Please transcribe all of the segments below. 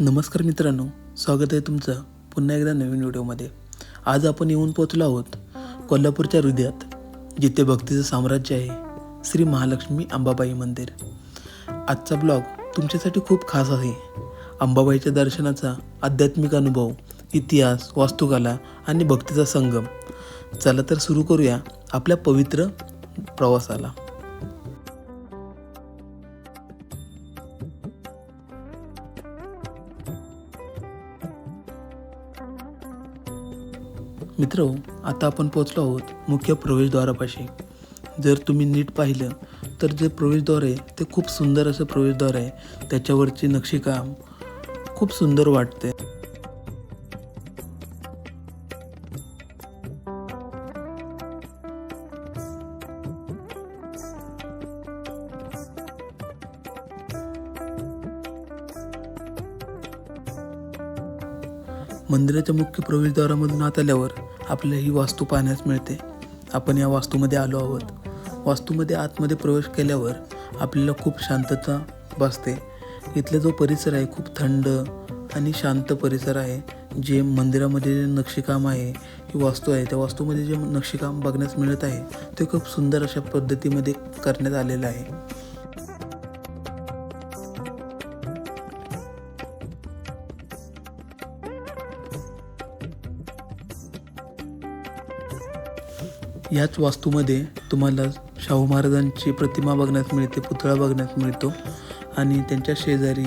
नमस्कार मित्रांनो स्वागत आहे तुमचं पुन्हा एकदा नवीन व्हिडिओमध्ये. आज आपण येऊन पोचलो आहोत कोल्हापूरच्या हृदयात जिथे भक्तीचं साम्राज्य आहे श्री महालक्ष्मी अंबाबाई मंदिर. आजचा ब्लॉग तुमच्यासाठी खूप खास आहे. अंबाबाईच्या दर्शनाचा आध्यात्मिक अनुभव इतिहास वास्तुकला आणि भक्तीचा संगम. चला तर सुरू करूया आपल्या पवित्र प्रवासाला. मित्र आता आपण पोचलो आहोत मुख्य प्रवेशद्वारापाशी. जर तुम्ही नीट पाहिलं तर जे प्रवेशद्वार आहे ते खूप सुंदर असं प्रवेशद्वार आहे. त्याच्यावरची नक्षीकाम खूप सुंदर वाटते मंदिराच्या मुख्य प्रवेशद्वारामधून आत आल्यावर आपल्याला ही वास्तू पाहण्यास मिळते. आपण या वास्तूमध्ये आलो आहोत. वास्तूमध्ये आतमध्ये प्रवेश केल्यावर आपल्याला खूप शांतता बसते इथला जो परिसर आहे खूप थंड आणि शांत परिसर आहे. जे मंदिरामध्ये जे नक्षीकाम आहे ही वास्तू आहे त्या वास्तूमध्ये जे नक्षीकाम बघण्यास मिळत आहे ते खूप सुंदर अशा पद्धतीमध्ये करण्यात आलेलं आहे. याच वास्तूमध्ये तुम्हाला शाहू महाराजांची प्रतिमा बघण्यास मिळते पुतळा बघण्यास मिळतो आणि त्यांच्या शेजारी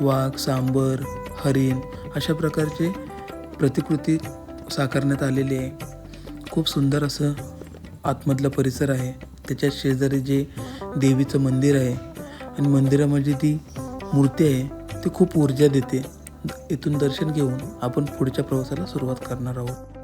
वाघ सांबर हरिण अशा प्रकारचे प्रतिकृती साकारण्यात आलेली आहे. खूप सुंदर असं आतमधला परिसर आहे. त्याच्या शेजारी जे देवीचं मंदिर आहे आणि मंदिरामध्ये ती मूर्ती आहे ती खूप ऊर्जा देते. इथून दर्शन घेऊन आपण पुढच्या प्रवासाला सुरुवात करणार आहोत.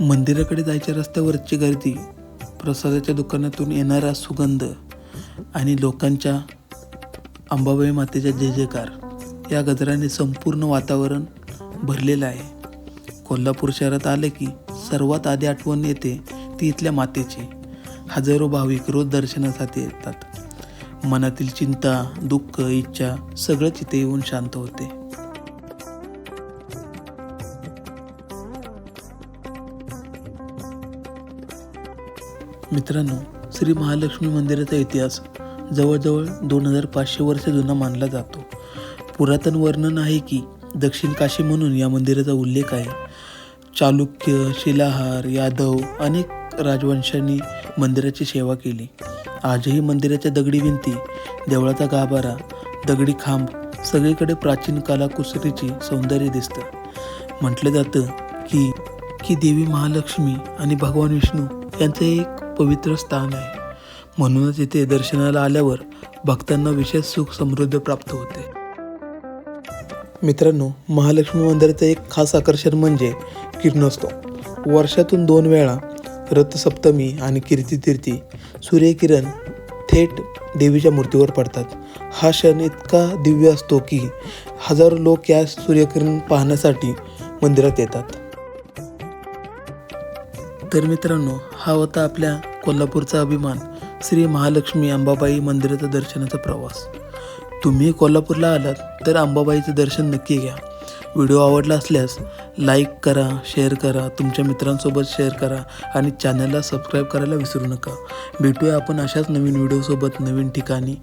मंदिराकडे जायच्या रस्त्यावरची गर्दी प्रसादाच्या दुकानातून येणारा सुगंध आणि लोकांच्या अंबाबाई मातेच्या जय जयकार या गजराने संपूर्ण वातावरण भरलेलं आहे. कोल्हापूर शहरात आले की सर्वात आधी आठवण येते ती इथल्या मातेची. हजारो भाविक रोज दर्शनासाठी येतात. मनातील चिंता दुःख इच्छा सगळंच इथे येऊन शांत होते. मित्रांनो श्री महालक्ष्मी मंदिराचा इतिहास जवळजवळ दोन हजार पाचशे वर्ष जुना मानला जातो. पुरातन वर्णन आहे की दक्षिण काशी म्हणून या मंदिराचा उल्लेख आहे. चालुक्य शिलाहार यादव अनेक राजवंशांनी मंदिराची सेवा केली. आजही मंदिराच्या दगडी भिंती देवळाचा गाभारा दगडी खांब सगळीकडे प्राचीन कलाकुसरीची सौंदर्य दिसतं. म्हटलं जातं की की देवी महालक्ष्मी आणि भगवान विष्णू यांचं एक पवित्र स्थान आहे. म्हणूनच इथे दर्शनाला आल्यावर भक्तांना विशेष सुख समृद्ध प्राप्त होते. मित्रांनो महालक्ष्मी मंदिराचं एक खास आकर्षण म्हणजे किरणोत्सव. वर्षातून दोन वेळा रथसप्तमी आणि कीर्तितीर्थी सूर्यकिरण थेट देवीच्या मूर्तीवर पडतात. हा क्षण इतका दिव्य असतो की हजारो लोक या सूर्यकिरण पाहण्यासाठी मंदिरात येतात. तर मित्रांनो हा होता आपल्या कोल्हापूरचा अभिमान. श्री महालक्ष्मी अंबाबाई मंदिराचा दर्शनाचा प्रवास. तुम्ही कोल्हापूरला आलात तर अंबाबाईचं दर्शन नक्की घ्या. व्हिडिओ आवडला असल्यास लाईक करा शेअर करा तुमच्या मित्रांसोबत शेअर करा आणि चॅनलला सबस्क्राईब करायला विसरू नका. भेटूया आपण अशाच नवीन व्हिडिओसोबत नवीन ठिकाणी.